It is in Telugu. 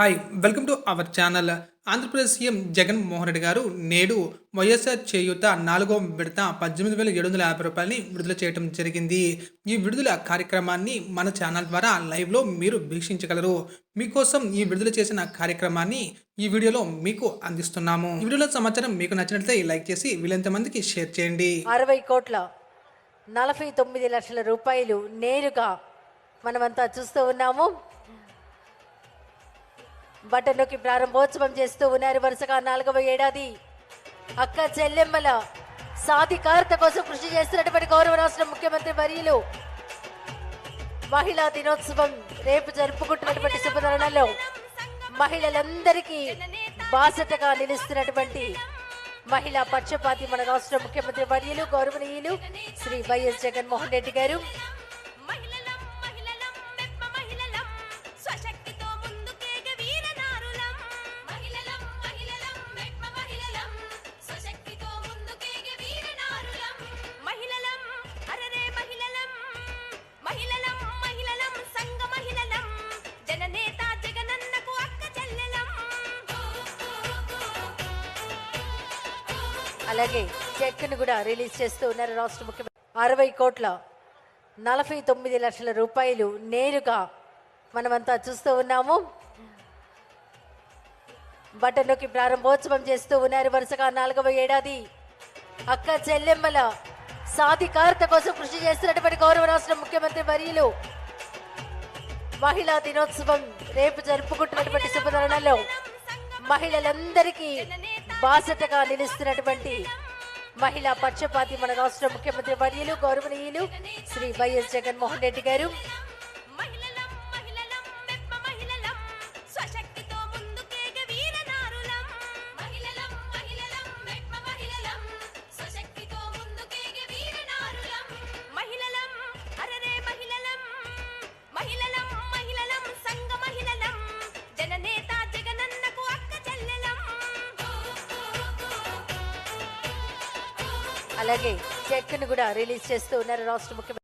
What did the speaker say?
Hi welcome to our channel Andhra Pradesh CM Jaganmohan Reddy గారు నేడు వైఎస్ఆర్ చేయూత నాలుగో విడత పద్దెనిమిది వేల ఏడు వందల యాభై రూపాయలని విడుదల చేయడం జరిగింది. ఈ విడుదల కార్యక్రమాన్ని మన ఛానల్ ద్వారా లైవ్లో మీరు వీక్షించగలరు. మీకోసం ఈ విడుదల చేసిన కార్యక్రమాన్ని ఈ వీడియోలో మీకు అందిస్తున్నాము. ఈ వీడియోలో సమాచారం మీకు నచ్చినట్లయితే లైక్ చేసి వీలంత మందికి షేర్ చేయండి. అరవై కోట్ల నలభై తొమ్మిది లక్షల రూపాయలు నేరుగా మనమంతా చూస్తూ ఉన్నాము. బటన్ ప్రారంభోత్సవం చేస్తూ ఉన్నారు వరుసగా నాలుగవ ఏడాది. అక్క చెల్లెమ్మల సాధికారత కోసం కృషి చేస్తున్నటువంటి గౌరవ రాష్ట్ర ముఖ్యమంత్రి వర్యులు. మహిళా దినోత్సవం రేపు జరుపుకుంటున్నటువంటి శుభతరుణంలో మహిళలందరికీ బాసటగా నిలుస్తున్నటువంటి మహిళా పక్షపాతి మన రాష్ట్ర ముఖ్యమంత్రి వర్యులు గౌరవనీయులు శ్రీ వైఎస్ జగన్మోహన్ రెడ్డి గారు. అలాగే చెక్ను కూడా రిలీజ్ చేస్తూ ఉన్నారు రాష్ట్ర ముఖ్యమంత్రి. అరవై కోట్ల నలభై తొమ్మిది లక్షల రూపాయలు నేరుగా మనమంతా చూస్తూ ఉన్నాము. బటన్లోకి ప్రారంభోత్సవం చేస్తూ ఉన్నారు వరుసగా నాలుగవ ఏడాది. అక్క చెల్లెమ్మల సాధికారత కోసం కృషి చేస్తున్నటువంటి గౌరవ రాష్ట్ర ముఖ్యమంత్రి వర్యులు. మహిళా దినోత్సవం రేపు జరుపుకుంటున్నటువంటి శుభతరుణంలో మహిళలందరికీ బాసటగా నిలుస్తున్నటువంటి మహిళా పక్షపాతి మన రాష్ట్ర ముఖ్యమంత్రి వర్యులు గౌరవనీయులు శ్రీ వైఎస్ జగన్మోహన్ రెడ్డి గారు. అలాగే చెక్ను కూడా రిలీజ్ చేస్తూ ఉన్నారు రాష్ట్ర ముఖ్యమంత్రి